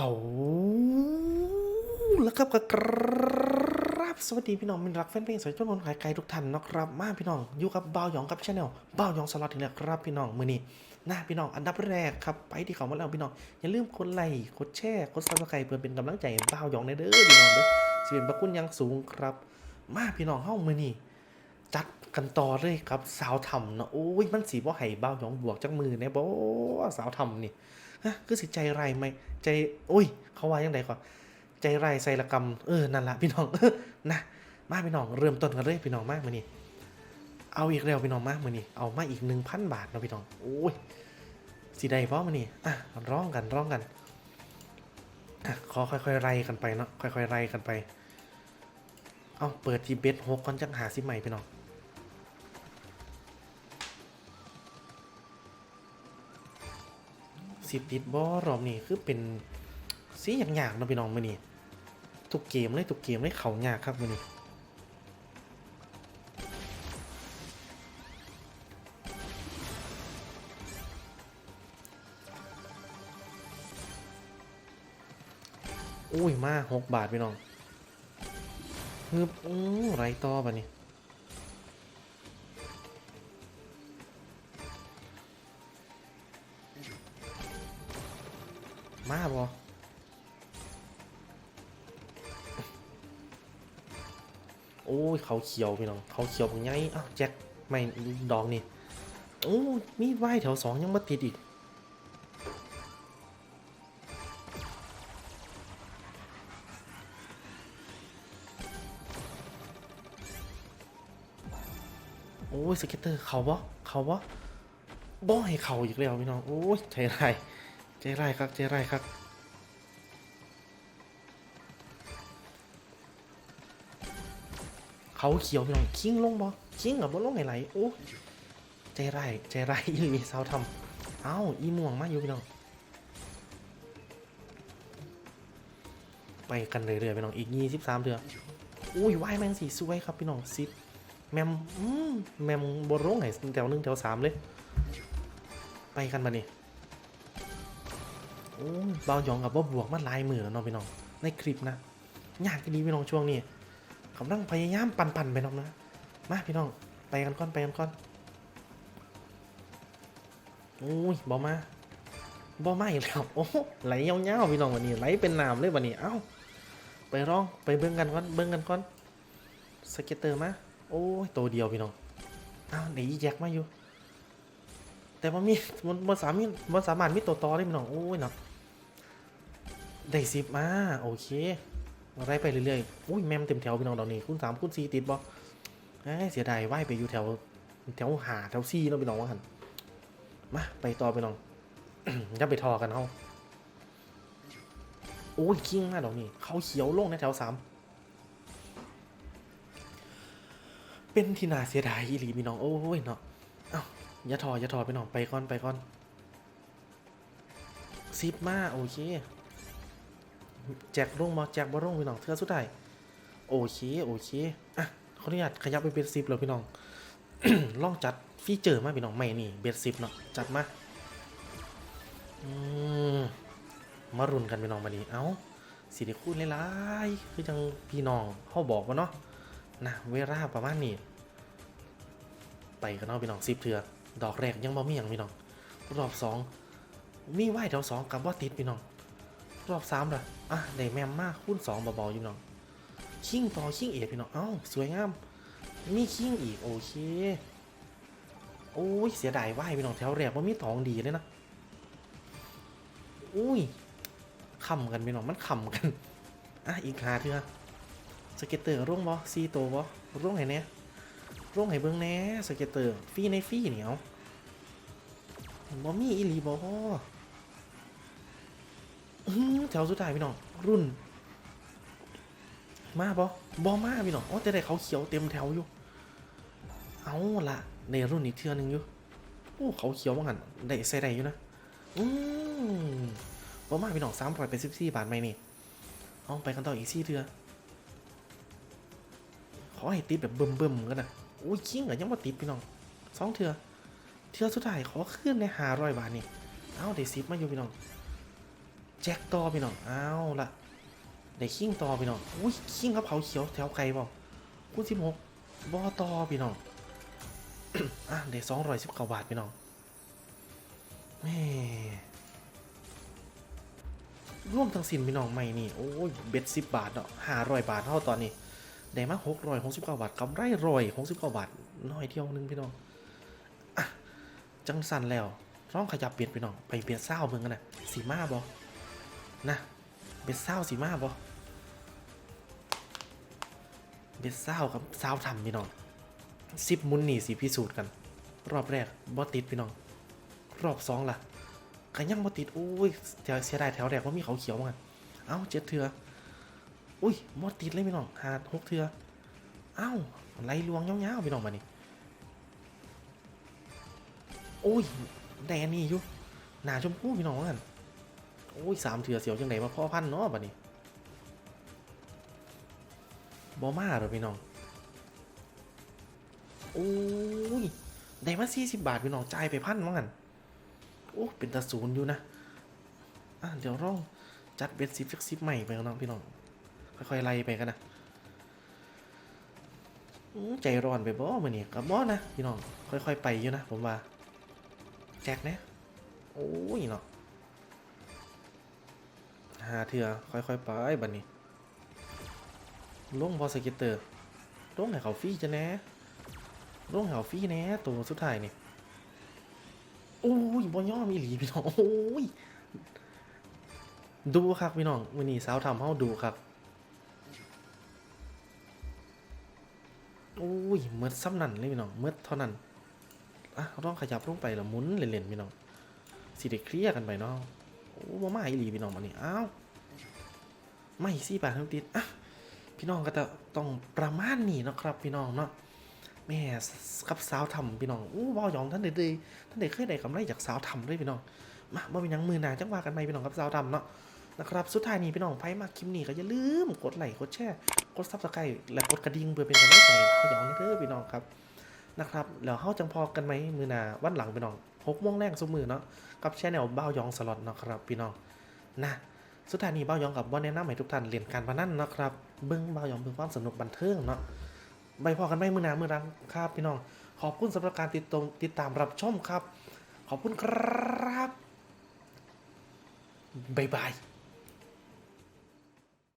เอาแล้วครับครับ สวัสดีพี่น้องมินรักแฟนเพลงสายชนคนขายไกลทุกท่านนะครับ มาพี่น้องอยู่กับบ่าวหยองกับชาแนลบ่าวหยองสล็อตถึงแล้วครับพี่น้องมือนี้น้าพี่น้องอันดับแรกครับไปที่เขามาแล้วพี่น้องอย่าลืมกดไลค์กดแชร์กดซับสไครต์เพื่อเป็นกำลังใจให้บ่าวหยองในเด้อพี่น้องเด้อสิเป็นพระคุณยังสูงครับ มาพี่น้องเฮ้ามือนี้จัดกันต่อเลยครับสาวทำเนาะโอ้ยมันสีบ่ไห้บ้าวหยองบวกจักมือเนี่ยบ่สาวทำนี่ ฮะคือสิใจไรไหมใจโอ้ย เขาว่ายังไงก่อนใจไรใส่ละกรรมเออนั่นละพี่น้องนะมาพี่น้องเริ่มต้นกันเลยพี่น้องมากมือนี่เอาอีกแล้วพี่น้องมากมือนี่เอามาอีกหนึ่งพันบาทนะพี่น้องโอ้ยสีใดเพราะมือนี่อะร้องกันร้องกันอะขอค่อยๆไล่กันไปเนาะค่อยๆไล่กันไป เอาเปิดทีเบสหกก่อนจังหาซิใหม่พี่น้อง สิติดบอรอบนี้คือเป็นสีอย่างยากๆนะพี่น้องมือนี้ทุกเกมเลยทุกเกมเลยเขายากครับมือนี้อุ้ยมาหกบาทพี่น้องฮึบอู้ไรต่อปะนี่ มาบอโอ้ยเขาเขียวพี่น้องเขาเขียวเป็นไงอ้าวแจ็คไม่ดอกนี่โอ้ยมีดไหวแถวสองยังมาติดอีกโอ้ยสเก็ตเตอร์เขาบ่เขาบ่บ่ให้เขาอีกแล้วพี่น้องโอ้ยใจร้ายใจร้ครับใจร้ครับเขาเขียวพี่น้องคิงลงบ่คิงกับบ่ลงไหนไหลโอ้ใจไร้ายใจร้อีหลีสาวทำเอ้าอีม่วงมาอยู่พี่น้องไปกันเรื่อยๆพี่น้องอีกยี่สิบสามเดือนอุ้ยวายแมงสีสวยครับพี่น้องซิปแมมแมมบนลงไหนแถวหนึ่งแถวสามเลย ไปกันมาเนี่ โอ้เบาหยองกับบ่บวกมันลายมือแล้วเนาะพี่น้อง ในคลิปนะ ยากที่ดีพี่น้องช่วงนี้กำลังพยายามปั่นๆไปน้องนะ มาพี่น้อง ไปกันก่อนไปกันก่อนโอ้ยบอมาบอมาอีกแล้วโอ้ไหลเงาๆพี่น้องวันนี้ไหลเป็นน้ำเลยวันนี้ เอ้า ไปร้องไปเบิ้งกันก่อนเบิ้งกันก่อนสเก็ตเตอร์มาโอ้ยตัวเดียวพี่น้องเอ้าเดี๋ยวอีแจ็คมาอยู่ แต่ว่ามีมันสามารถมันสามารถมีตัวต่อได้พี่น้องโอ้ยเนาะ ได้สิบมาโอเคไล่ไปเรื่อยๆอุ้ยแมมเต็มแถวพี่น้องดอกนี้คุณสามคุณสี่ติดบ่เอ้ยเสียดายว่ายไปอยู่แถวแถวหาแถวซี่เนาะพี่น้องว่าหันมาไปต่อพี่น้องอย่าไปทอกันเขาโอ้ยคิงมากดอกนี้เขาเขียวลงในแถวสามเป็นที่น่าเสียดายอีหลีพี่น้องโอ้ยเนาะเอ้าอย่าทออย่าทอพี่น้องไปก่อนไปก่อนซิปมาโอเค แจกลงมาแจกบร่งพี่น้องเทือสุดท้ายโอเคโอเคอะขออนุญาตขยับไปเบสซิปเลยพี่น้องลองจัดฟีเจอร์มาพี่น้องใหม่นี่เบสซิปเนาะจัดมาอืมมารุนกันพี่น้องวันนี้เอ้าสิได้คูณหลายๆคือจังพี่น้องเขาบอกว่าเนาะนะเวลาประมาณนี้ไปกันเนาะพี่น้องซิปเถือดอกแรกยังบ่มีอย่างพี่น้องรอบสองมีไหวแถวสองกับว่าติดพี่น้อง รอบสามละอะได้แมมมากคูณสองเบาๆอยู่น้องคิงต่อคิงเอกพี่น้องเอ้าสวยงามมีคิงอีกโอเคโอ้ยเสียดายว่ายพี่น้องแถวแรกว่ามีตองดีเลยนะอุ้ยขำกันพี่น้องมันขำกันอะอีกหาเถอะสเก็ตเตอร์ร่วงบ่ซีโตบ่ร่วงไหนเนี่ยร่วงไหนเบิ้งแน่สเก็ตเตอร์ฟรีในฟรีเหนียวบ่มีอีลีบ่อื้อหือ แถวสุดท้ายพี่น้องรุ่น มาบอบอมาพี่น้องอ๋อแต่ได้เขาเขียวเต็มแถวอยู่ เอาละในรุ่นอีกเทือหนึงอยู่โอ้เขาเขียวว่างันได้ใส่ได้อยู่นะอืมบอมาพี่น้องสามร้อยเป็นสิบสี่บาทไหมนี่เอาไปกันต่ออีกสี่เทือขอให้ติดแบบเบิ่มๆกันนะโอ้ยคิงเหรอยังมาติดพี่น้องสองเทือเทือสุดท้ายขอขึ้นในห้าร้อยบาทนี่เอาได้สิบมาอยู่พี่น้อง แจ็คต่อพี่น้องเอาละได้คิงต่อพี่น้องอุ้ยคิงกับเผาเขียวแถวไกลเปล่าคูณสิบหกบอต่อพี่น้องอะได้สองร้อยสิบเก้าบาทพี่น้องแม่ร่วมทั้งสิ้นพี่น้องใหม่นี่โอ้ยเบ็ดสิบบาทเนาะห้าร้อยบาทเท่าตอนนี้ได้มาหกร้อยหกสิบเก้าบาทกำไรร้อยหกสิบเก้าบาทน้อยเที่ยวนึงพี่น้องอะจังสันแล้วร้องขยับเปลี่ยนพี่น้องไปเปลี่ยนเศร้าเมืองกันนะสีมาบอ นะ เบ็ดเศร้าสีมาบอเบ็ดเศร้ากับเศร้าทำพี่น้องสิบมุนนี่สิพิสูจน์กัน รอบแรกบ่ติดพี่น้อง รอบสองล่ะก็ยังบ่ติดอุ้ยแถวเสียดายแถวแรกว่ามีเขาเขียวมาเอ้าเจ็ดเถื่ออุ้ยบ่ติดเลยพี่น้องหาหกเถื่อเอ้าไหลลวงยาวๆพี่น้องมานี่โอ้ยได้อันนี้อยู่หนาชมพู่พี่น้องกัน อ้ยสามเถื่อเสียวจังไหนมาพ่อพันเนาะบัดนี้บ่มาหรอพี่น้องโอ้ยได้มาสี่สิบบาทพี่น้องจ่ายไปพันมั้งกันโอ้เป็นตาศูนย์อยู่นะอะเดี๋ยวร่องจัดเบ็ดสิบสักสิบใหม่ไปกันน้องพี่น้องค่อยๆไล่ไปกันนะใจร้อนไปบ่มือนี่กับบ่นะพี่น้องค่อยๆไปอยู่นะผมว่าแจกนะโอ้ยเนาะ หาเถื่อค่อยๆไปบัดนี้ลงบอสเกิตเตอร์ลงให้เขาฟรีจะแน่ลงแถวฟรี่แน่ตัวสุดท้ายนี่โอ้ยบอย่อมีหลีพี่น้องโอ้ยดูครับพี่น้องวันนี้สาวทำเฮาดูครับโอ้ยเมื่อซ้ำนั่นเลยพี่น้องเมื่อเท่านั้นอะต้องขยับลงไปและมุนเล่นๆพี่น้องสิได้เคลียร์กันไปเนาะโอ้บ่มาอีหลีพี่น้องมันนี่อ้าว ไม่สี่บาททั้งติดอะพี่น้องก็จะต้องประมาณนี้นะครับ พี่น้องเนาะแม่กับสาวทำพี่น้องอู้บอยองท่านเด็ดๆท่านเด็กเคยได้กำไรจากสาวทำด้วยพี่น้องมาบ่เป็นหยังมือหนาจังว่ากันไหมพี่น้องกับสาวทำเนาะนะครับสุดท้ายนี้พี่น้องไพ่มาคลิปนี้ก็อย่าลืมกดไลค์กดแชร์กดซับสไครต์และกดกระดิ่งเพื่อเป็นกำลังใจให้ยองเด้อพี่น้องครับนะครับแล้วเฮาจังพอกันไหมมือหนาวันหลังพี่น้องหกโมงแรงสมือเนาะกับแชนแนลบ้าวยองสล็อตเนาะครับพี่น้องนะ สุดท้ายนี้บ้ายองกับบ่แนะนำให้ทุกท่านเรียนการพนันเนาะครับเบิ้งเบ้ายองเบิ่งความสนุกบันเทิงเนาะไปพอกันไม่มือหนามือรังครับพี่น้อง ขอบคุณสำหรับการติดตรงติดตามรับชมครับ ขอบคุณครับบ๊ายบาย